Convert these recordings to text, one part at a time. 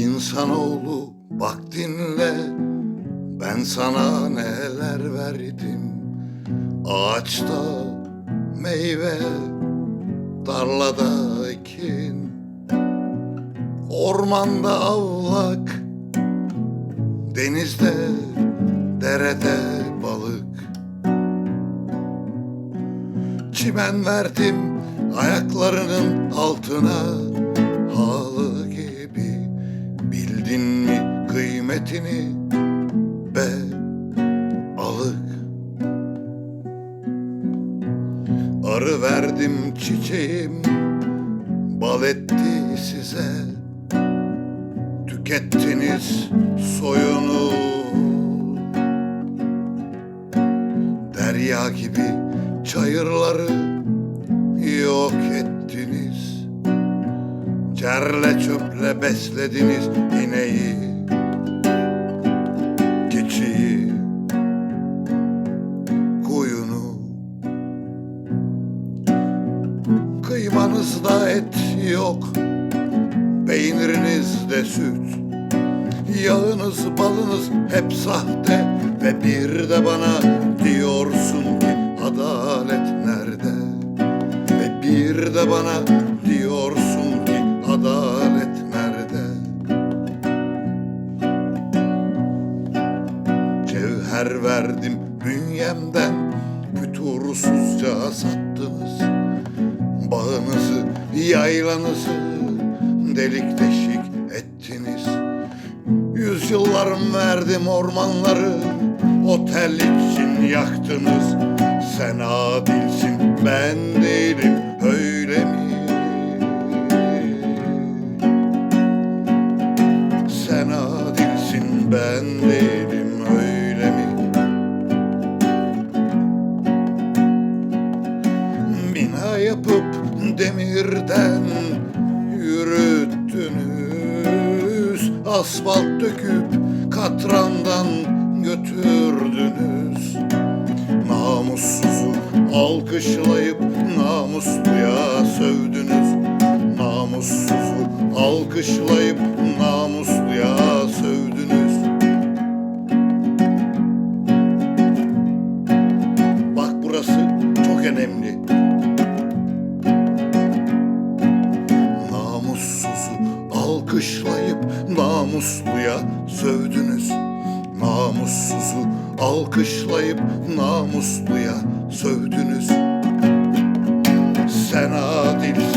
İnsanoğlu bak dinle. Ben sana neler verdim? Ağaçta meyve tarlada ekin. Ormanda avlak denizde derede balık. Çimen verdim ayaklarının altına Halı kıymetini be alık. Arı verdim çiçeğim bal etti size. Tükettiniz soyunu. Derya gibi çayırları yok ettiniz. Cerle çöple beslediniz ineği yok. Peynirinizde süt Yağınız balınız hep sahte. Ve bir de bana diyorsun ki adalet nerede? Ve bir de bana diyorsun ki adalet nerede? Cevher verdim bünyemden Fütursuzca sattınız Bağınızı, yaylanızı delik deşik ettiniz Yüzyıllarım verdim ormanları Otel için yaktınız Sen adilsin ben değilim öyle mi? Demirden yürüttünüz. Asfalt döküp katrandan götürdünüz. Namussuzu alkışlayıp namusluya sövdünüz. Namussuzu alkışlayıp namusluya sövdünüz. Bak burası çok önemli alkışlayıp namusluya sövdünüz. Namussuzu alkışlayıp namusluya sövdünüz. Sen adilsin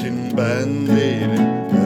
Adilsin ben değilim